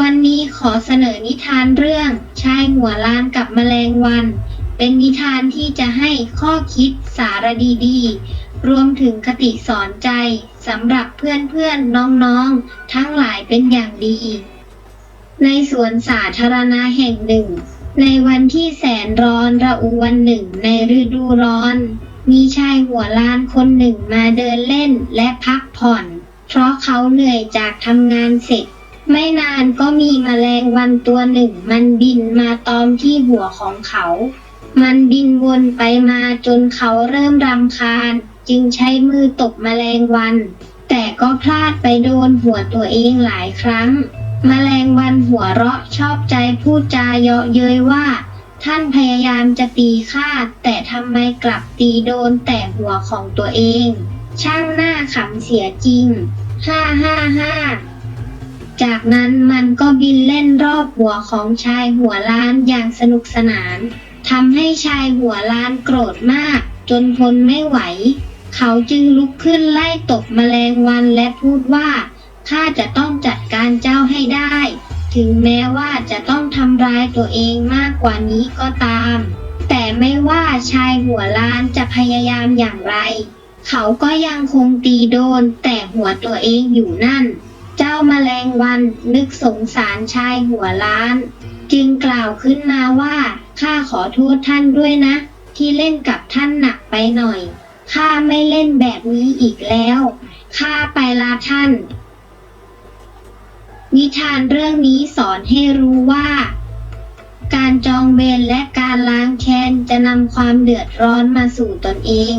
วันนี้ขอเสนอนิทานเรื่องชายหัวล้านกับแมลงวัน เป็นนิทานที่จะให้ข้อคิดสารดีๆ รวมถึงคติสอนใจสำหรับเพื่อนๆน้องๆ ทั้งหลายเป็นอย่างดี ในสวนสาธารณะแห่งหนึ่ง ในวันที่แสนร้อนระอุวันหนึ่งในฤดูร้อน มีชายหัวล้านคนหนึ่งมาเดินเล่นและพักผ่อน เพราะเขาเหนื่อยจากทำงานเสร็จ ไม่นานก็มีแมลงวันตัวหนึ่ง มันบินมาตอมที่หัวของเขา มันบินวนไปมาจนเขาเริ่มรำคาญ จึงใช้มือตบแมลงวัน แต่ก็พลาดไปโดนหัวตัวเองหลายครั้งแมลงวันหัวเราะชอบใจพูดจาเยาะเย้ยว่า ท่านพยายามจะตีข้าแต่ทำไมกลับตีโดนแต่หัวของตัวเอง ช่างหน้าขำเสียจริงฮ่าฮ่าฮ่า จากนั้นมันก็บินเล่นรอบหัวของชายหัวล้านอย่างสนุกสนานทำให้ชายหัวล้านโกรธมาก จนทนไม่ไหว เขาจึงลุกขึ้นไล่ตบแมลงวันและพูดว่าข้าจะต้องจัดการเจ้าให้ได้ ถึงแม้ว่าจะต้องทำร้ายตัวเองมากกว่านี้ก็ตาม แต่ไม่ว่าชายหัวล้านจะพยายามอย่างไร เขาก็ยังคงตีโดนแต่หัวตัวเองอยู่นั่น เจ้าแมลงวันนึกสงสารชายหัวล้าน จึงกล่าวขึ้นมาว่าข้าขอโทษท่านด้วยนะ ที่เล่นกับท่านหนักไปหน่อยข้าไม่เล่นแบบนี้อีกแล้วข้าไปลาท่าน นิทานเรื่องนี้สอนให้รู้ว่า การจองเวรและการล้างแค้นจะนำความเดือดร้อนมาสู่ตนเอง